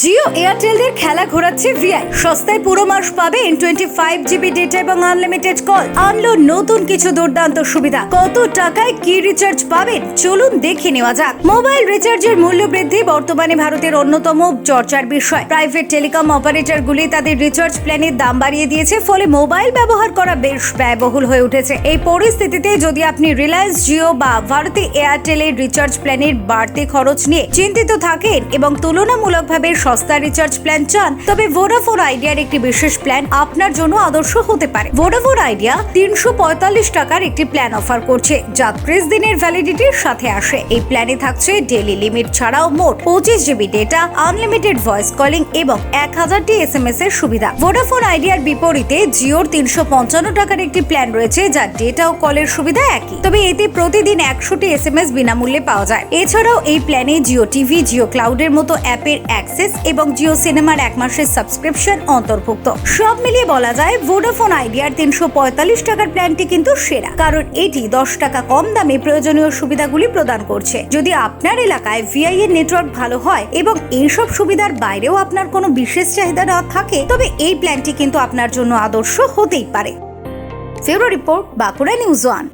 জিও এয়ারটেলদের খেলা ঘোরাচ্ছে ভিআই। সস্তায় পুরো মাস পাবেন টোয়েন্টি ফাইভ জিবি ডেটা এবং আনলিমিটেড কল আনলো নতুন কিছু দুর্দান্ত সুবিধা। কত টাকায় কি রিচার্জ পাবেন? চলুন দেখে নেওয়া যাক। মোবাইল রিচার্জের মূল্য বৃদ্ধি বর্তমানে ভারতের অন্যতম চর্চার বিষয়। প্রাইভেট টেলিকম অপারেটরগুলি তাদের রিচার্জ প্ল্যানের দাম বাড়িয়ে দিয়েছে, ফলে মোবাইল ব্যবহার করা বেশ ব্যয়বহুল হয়ে উঠেছে। এই পরিস্থিতিতে যদি আপনি রিলায়েন্স জিও বা ভারতী এয়ারটেলের রিচার্জ প্ল্যানের বাড়তি খরচ নিয়ে চিন্তিত থাকেন এবং তুলনামূলকভাবে সস্তা রিচার্জ প্ল্যান চান, তবে ভোডাফোন আইডিয়ার একটি বিশেষ প্ল্যান আপনার জন্য আদর্শ হতে পারে। ভোডাফোন আইডিয়া তিনশো পঁয়তাল্লিশ টাকার একটি প্ল্যান অফার করছে, যা ত্রিশ দিনের ভ্যালিডিটির সাথে আসে। এই প্ল্যানে থাকছে ডেলি লিমিট ছাড়াও মোট পঁচিশ GB data unlimited voice calling এবং এক হাজারটি এস এম এস এর সুবিধা। ভোডাফোন আইডিয়ার বিপরীতে জিওর তিনশো পঞ্চান্ন টাকার একটি প্ল্যান রয়েছে, যা ডেটা ও কলের সুবিধা একই। তবে এতে প্রতিদিন একশোটি এস এম এস বিনামূল্যে পাওয়া যায়। এছাড়াও এই প্ল্যানে জিও টিভি জিও ক্লাউডের মতো অ্যাপের অ্যাক্সেস এবং জিও সিনেমার এক মাসের সাবস্ক্রিপশন অন্তর্ভুক্ত। সব মিলিয়ে বলা যায় ভোডাফোন আইডিয়ার তিনশো পঁয়তাল্লিশ টাকার প্ল্যানটি কিন্তু সেরা। কারণ এটি দশ টাকা কম দামে প্রয়োজনীয় সুবিধাগুলি প্রদান করছে। যদি আপনার এলাকায় ভিআই এর নেটওয়ার্ক ভালো হয় এবং এইসব সুবিধার বাইরেও আপনার কোনো বিশেষ চাহিদা না থাকে, তবে এই প্ল্যানটি কিন্তু আপনার জন্য আদর্শ হতেই পারে। ফেরো রিপোর্ট, বাঁকুড়া নিউজ ওয়ান